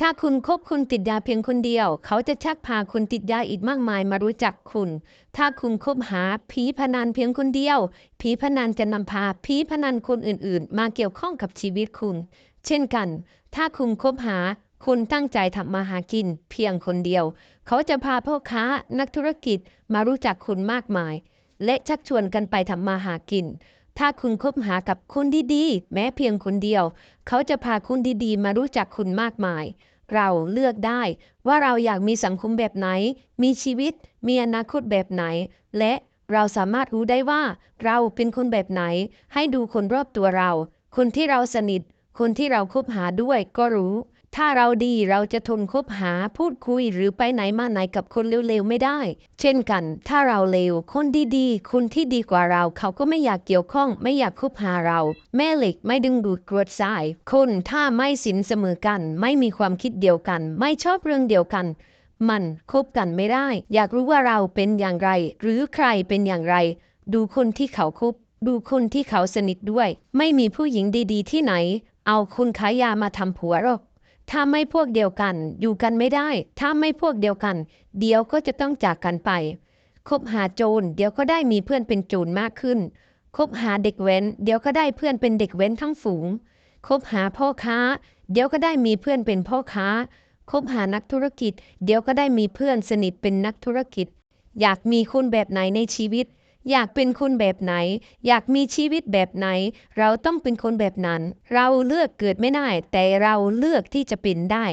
ถ้าคุณคบคนติดยาเพียงคนเดียว เขาจะชักพาคนติดยาอีกมากมายมารู้จักคุณ ถ้าคุณคบหาผีพนันเพียงคนเดียว ผีพนันจะนำพาผีพนันคนอื่นๆ มาเกี่ยวข้องกับชีวิตคุณ เช่นกัน ถ้าคุณคบหาคนตั้งใจทำมาหากิน เพียงคนเดียว เขาจะพาพ่อค้านักธุรกิจมารู้จักคุณมากมาย และชักชวนกันไปทำมาหากิน ถ้าคุณคบหากับคนดีๆ แม้เพียงคนเดียว เขาจะพาคนดีๆ มารู้จักคุณมากมาย เราเลือกได้ว่าเราอยากมีสังคมแบบไหน มีชีวิต มีอนาคตแบบไหน และเราสามารถรู้ได้ว่า เราเป็นคนแบบไหน ให้ดูคนรอบตัวเรา คนที่เราสนิท คนที่เราคบหาด้วยก็รู้ ถ้าเราดีเราจะทนคบหาพูดคุยหรือไปไหนมาไหนกับคนเร็วๆไม่ได้ เช่นกัน ถ้าเราเลวคนดีๆคนที่ดีกว่าเราเขาก็ไม่อยากเกี่ยวข้อง ไม่อยากคบหาเรา แม่เหล็กไม่ดึงดูดกรวดทราย คนถ้าไม่สินเสมอกัน ไม่มีความคิดเดียวกัน ไม่ชอบเรื่องเดียวกันมันคบกันไม่ได้ อยากรู้ว่าเราเป็นอย่างไร หรือใครเป็นอย่างไร ดูคนที่เขาคบ ดูคนที่เขาสนิทด้วย ไม่มีผู้หญิงดีๆ ที่ไหน เอาคนขายยามาทำผัวหรอก ถ้าไม่พวกเดียวกัน อยู่กันไม่ได้ ถ้าไม่พวกเดียวกัน เดี๋ยวก็จะต้องจากกันไป คบหาโจรเดี๋ยวก็ได้มีเพื่อนเป็นโจรมากขึ้น คบหาเด็กแว้น เดี๋ยวก็ได้เพื่อนเป็นเด็กแว้นทั้งฝูง คบหาพ่อค้า เดี๋ยวก็ได้มีเพื่อนเป็นพ่อค้า คบหานักธุรกิจ เดี๋ยวก็ได้มีเพื่อนสนิทเป็นนักธุรกิจ อยากมีคนแบบไหนในชีวิต อยากเป็นคนแบบไหน อยากมีชีวิตแบบไหน เราต้องเป็นคนแบบนั้น เราเลือกเกิดไม่ได้ แต่เราเลือกที่จะเป็นได้